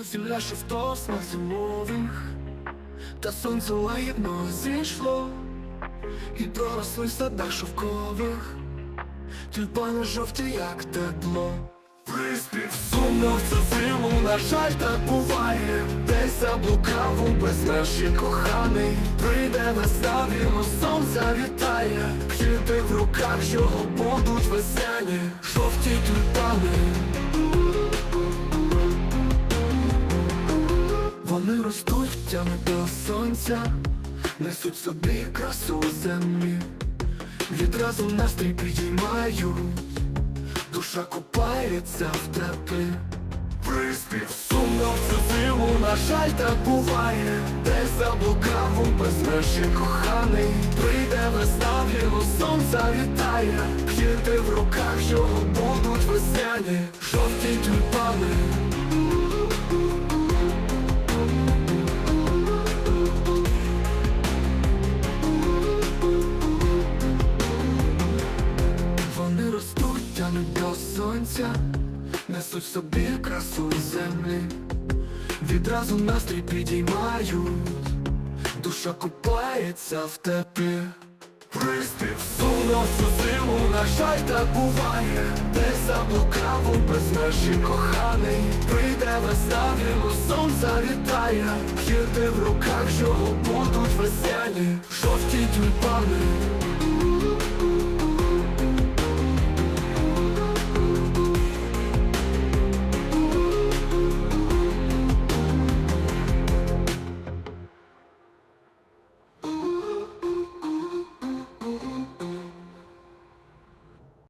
Земля шовто смак зимових, та сонце лагідно зійшло, і проросли в садах шовкових, тюльпани жовті, як тепло. Приспів сумно в цю зиму, на жаль, так буває, десь заблукав у безмежі коханий, прийде весна, вірно сонце вітає, квіти в руках, його будуть весняні, жовті ростуть тями до сонця, несуть собі красу землі, відразу настрій підіймають, душа купається в теплі. Приспів сумно в цю зиму, на жаль, так буває, десь заблукав у безмежі коханий, прийде весна, вірно сонця вітає, квіти в руках його будуть весняні, жовті тюльпани. Сонця, несуть собі красу землі, відразу настрій підіймають, душа купається в теплі. Приспів сумно в цю зиму, на жаль, так буває, десь заблукав у безмежі коханий, прийде весна, вірно сонця вітає, квіти в руках, його будуть весняні.